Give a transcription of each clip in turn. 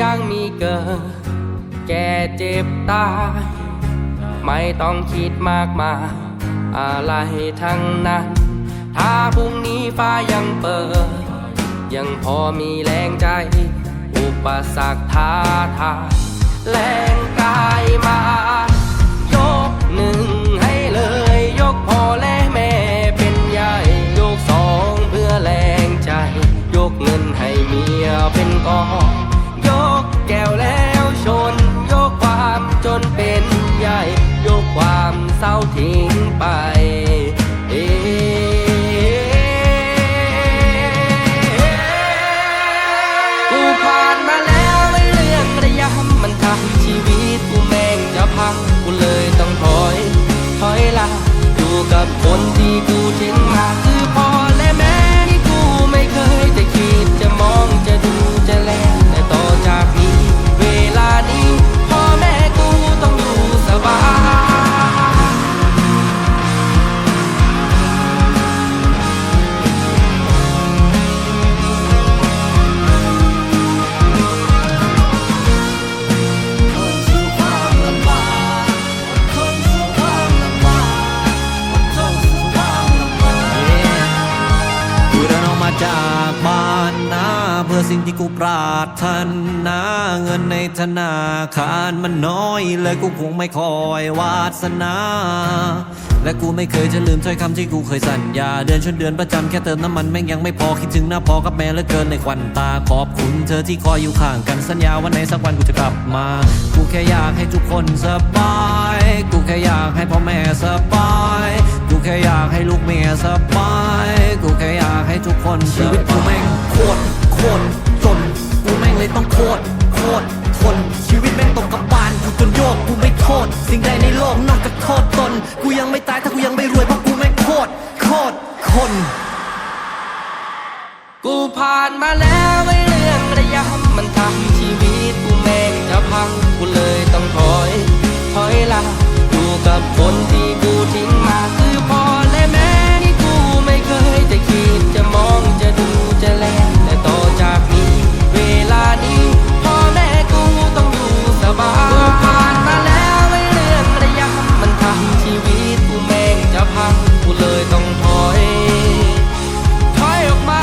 ยังมีเกิด แก่เจ็บตาย ไม่ต้องคิดมากมายอะไรทั้งนั้น ถ้าพรุ่งนี้ฟ้ายังเปิด ยังพอมีแรงใจ อุปสรรคท้าทายแรงกายมา จากบ้านนะเพื่อสิ่งที่กูปรารถนาเงินในธนาคารมันน้อยเลยกูคงไม่คอยวาสนา และกูไม่เคยจะลืมถ้อยคำที่กูเคยสัญญา เดือนชนเดือนประจำแค่เติมน้ำมันแม่งยังไม่พอคิดถึงหน้าพอกับแม่เลือเกินในควันตาขอบคุณเธอที่คอยอยู่ข้างกันสัญญาว่าในสักวันกูจะกลับมา กูแค่อยากให้ทุกคนสบาย กูแค่อยากให้พ่อแม่สบาย แค่อยากให้ลูกเมียสบาย กูแค่อยากให้ทุกคนชีวิตกูแม่งโคตรโคตรจน กูแม่งเลยต้องโคตรโคตรทน ชีวิตแม่งตกกับบานกูจนโยกกูไม่โทษ สิ่งใดในโลกนอกจากโทษตน กูยังไม่ตายถ้ากูยังไม่รวยเพราะกูแม่งโคตรโคตรคนกูผ่านมาแล้วไอ้เรื่องระยำมันทำชีวิตกูแม่งจะพังกูเลยต้องถอย ถอยละ พังกูเลยต้องถอยถอยออกมา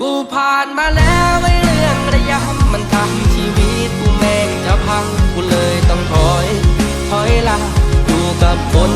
กูผ่านมาแล้วไอ้เรื่องระยำมันทำ พังกูเลยต้องถอย ถอยลัอยู่กับคน